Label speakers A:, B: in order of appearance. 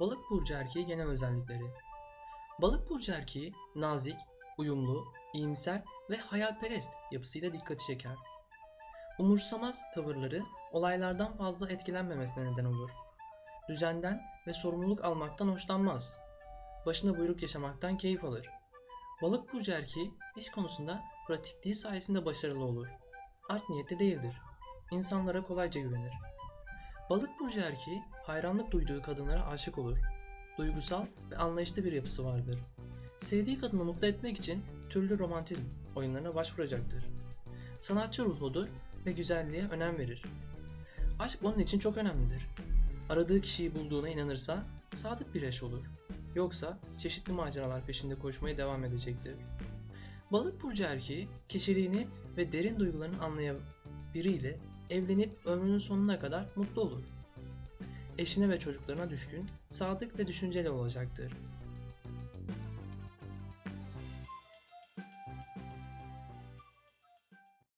A: Balık burcu erkeği genel özellikleri. Balık burcu erkeği nazik, uyumlu, iyimser ve hayalperest yapısıyla dikkati çeker. Umursamaz tavırları olaylardan fazla etkilenmemesine neden olur. Düzenden ve sorumluluk almaktan hoşlanmaz. Başına buyruk yaşamaktan keyif alır. Balık burcu erkeği iş konusunda pratikliği sayesinde başarılı olur. Art niyetli değildir. İnsanlara kolayca güvenir. Balık burcu erkeği hayranlık duyduğu kadınlara aşık olur. Duygusal ve anlayışlı bir yapısı vardır. Sevdiği kadını mutlu etmek için türlü romantizm oyunlarına başvuracaktır. Sanatçı ruhludur ve güzelliğe önem verir. Aşk onun için çok önemlidir. Aradığı kişiyi bulduğuna inanırsa sadık bir eş olur. Yoksa çeşitli maceralar peşinde koşmaya devam edecektir. Balık burcu erkeği kişiliğini ve derin duygularını anlayan biriyle evlenip ömrünün sonuna kadar mutlu olur. Eşine ve çocuklarına düşkün, sadık ve düşünceli olacaktır.